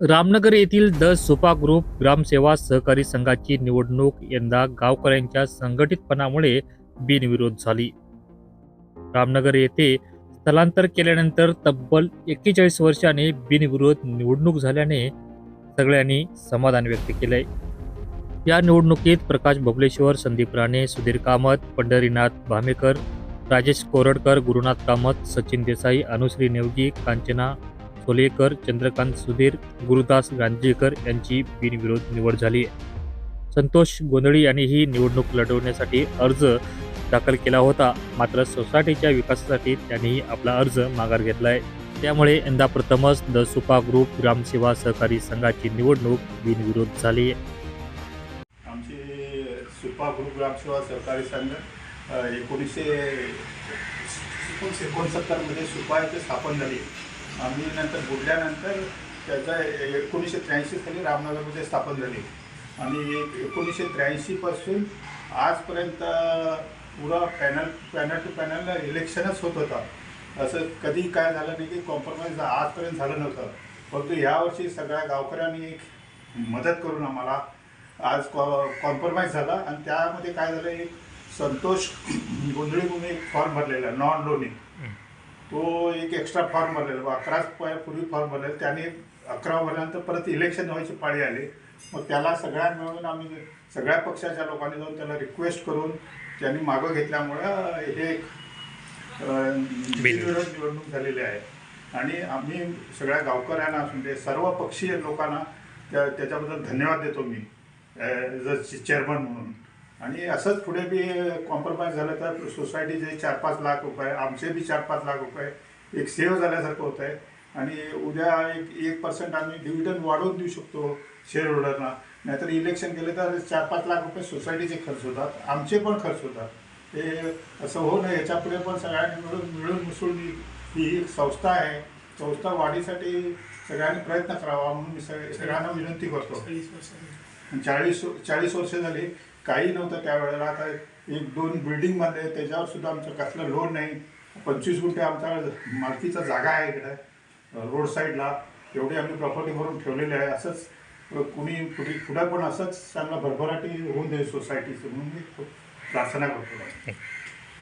रामनगर येथील the Supa group ग्रामसेवा सहकारी संघाची निवडणूक यंदा गावकऱ्यांच्या संघटितपणामुळे बिनविरोध झाली. रामनगर येथे स्थलांतर केल्यानंतर तब्बल एक्केचाळीस वर्षाने बिनविरोध निवडणूक झाल्याने सगळ्यांनी समाधान व्यक्त केलंय. या निवडणुकीत प्रकाश बबलेश्वर संदीप राणे सुधीर कामत पंढरीनाथ भामेकर राजेश कोरडकर गुरुनाथ कामत सचिन देसाई अनुश्री नेवगी कांचना सोलेकर चंद्रकांत सुधीर गुरुदास गांजेकर यांची बिनविरोध निवड झाली संतोष गोंधळी यांनी ही निवडणूक लढवण्यासाठी अर्ज दाखल केला होता. मात्र सोसायटीच्या विकासासाठी त्यांनी आपला अर्ज माघार घेतला आहे. त्यामुळे यंदा प्रथमच द सुपा ग्रुप ग्रामसेवा सहकारी संघाची निवडणूक बिनविरोध झाली आमची सुपा ग्रुप ग्रामसेवा सहकारी संघ एकोणीसशे एकोणसत्तरमध्ये सुपा येथे स्थापन झाली. आम्ही नंतर बुडल्यानंतर त्याचा ए- एकोणीसशे त्र्याऐंशी साली रामनगरमध्ये स्थापन झाली. आणि एकोणीसशे त्र्याऐंशीपासून आजपर्यंत पुरा पॅनल पॅनल टू पॅनल इलेक्शनच होत होता. असं कधी काय झालं नाही की कॉम्प्रोमाइज आजपर्यंत झालं नव्हतं. परंतु यावर्षी सगळ्या गावकऱ्यांनी एक मदत करून आम्हाला आज कॉ कॉम्प्रोमाइज झाला. आणि त्यामध्ये काय झालं एक संतोष गोंधळी म्हणून एक फॉर्म भरलेला नॉन लोनिंग तो एक एक्स्ट्रा फॉर्म भरलेला अकरा पूर्वी फॉर्म भरलेला त्याने अकरा भरल्यानंतर परत इलेक्शन व्हायची पाळी आली. मग त्याला सगळ्यात मिळून आम्ही सगळ्या पक्षाच्या लोकांनी जाऊन त्याला रिक्वेस्ट करून त्यांनी मागं घेतल्यामुळं हे एक अं, बिनविरोध निवडणूक झालेली आहे. आणि आम्ही सगळ्या गावकऱ्यांना असून ते सर्व पक्षीय लोकांना त्या त्याच्याबद्दल धन्यवाद देतो मी जर चेअरमन म्हणून. आणि असंच पुढे बी कॉम्प्रोमाइज झालं तर सोसायटीचे चार पाच लाख रुपये आमचे बी चार पाच लाख रुपये एक सेव्ह झाल्यासारखं होत आहे आणि उद्या एक एक पर्सेंट आम्ही डिव्हिडंड वाढवून देऊ शकतो शेअर होल्डरना नाहीतर इलेक्शन केलं तर चार पाच लाख रुपये सोसायटीचे खर्च होतात आमचे पण खर्च होतात. ते असं होऊ नये याच्यापुढे पण सगळ्यांनी मिळून मिळून मिसळून ही ही एक संस्था आहे. संस्था वाढीसाठी सगळ्यांनी प्रयत्न करावा म्हणून मी सग- सगळ्यांना विनंती करतो. चाळीस चाळीस वर्ष झाली. काही नव्हतं त्यावेळेला. आता एक दोन बिल्डिंग बांधले त्याच्यावर सुद्धा आमचं कसलं लोन नाही. पंचवीस गुंठे आमचा मालकीचा जागा आहे इकडे रोड साईडला एवढी आम्ही प्रॉपर्टी भरून ठेवलेली आहे. असंच कुणी कुठे पुढं पण असंच त्यांना भरभराटी होऊन दे सोसायटीचं म्हणून मी खूप प्रार्थना करतो.